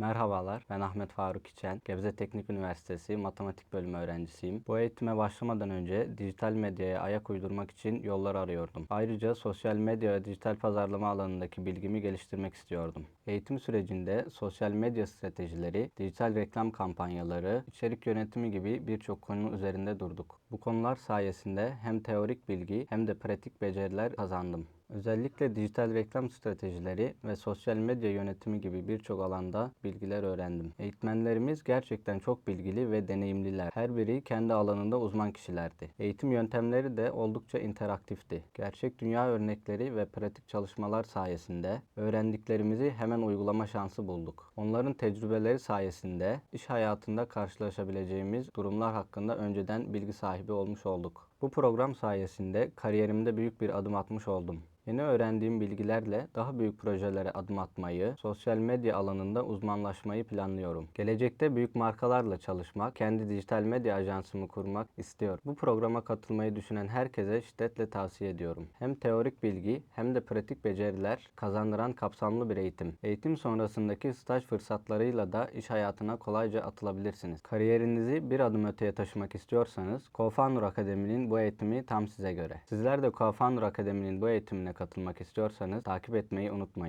Merhabalar, ben Ahmet Faruk İçen. Gebze Teknik Üniversitesi Matematik Bölümü öğrencisiyim. Bu eğitime başlamadan önce dijital medyaya ayak uydurmak için yollar arıyordum. Ayrıca sosyal medya ve dijital pazarlama alanındaki bilgimi geliştirmek istiyordum. Eğitim sürecinde sosyal medya stratejileri, dijital reklam kampanyaları, içerik yönetimi gibi birçok konu üzerinde durduk. Bu konular sayesinde hem teorik bilgi hem de pratik beceriler kazandım. Özellikle dijital reklam stratejileri ve sosyal medya yönetimi gibi birçok alanda bilgiler öğrendim. Eğitmenlerimiz gerçekten çok bilgili ve deneyimliler. Her biri kendi alanında uzman kişilerdi. Eğitim yöntemleri de oldukça interaktifti. Gerçek dünya örnekleri ve pratik çalışmalar sayesinde öğrendiklerimizi hemen uygulama şansı bulduk. Onların tecrübeleri sayesinde iş hayatında karşılaşabileceğimiz durumlar hakkında önceden bilgi sahibi olmuş olduk. Bu program sayesinde kariyerimde büyük bir adım atmış oldum. Yeni öğrendiğim bilgilerle daha büyük projelere adım atmayı, sosyal medya alanında uzmanlaşmayı planlıyorum. Gelecekte büyük markalarla çalışmak, kendi dijital medya ajansımı kurmak istiyorum. Bu programa katılmayı düşünen herkese şiddetle tavsiye ediyorum. Hem teorik bilgi hem de pratik beceriler kazandıran kapsamlı bir eğitim. Eğitim sonrasındaki staj fırsatlarıyla da iş hayatına kolayca atılabilirsiniz. Kariyerinizi bir adım öteye taşımak istiyorsanız, Co-Founder Akademi'nin bu eğitimi tam size göre. Sizler de Co-Founder Akademi'nin bu eğitimine katılmak istiyorsanız takip etmeyi unutmayın.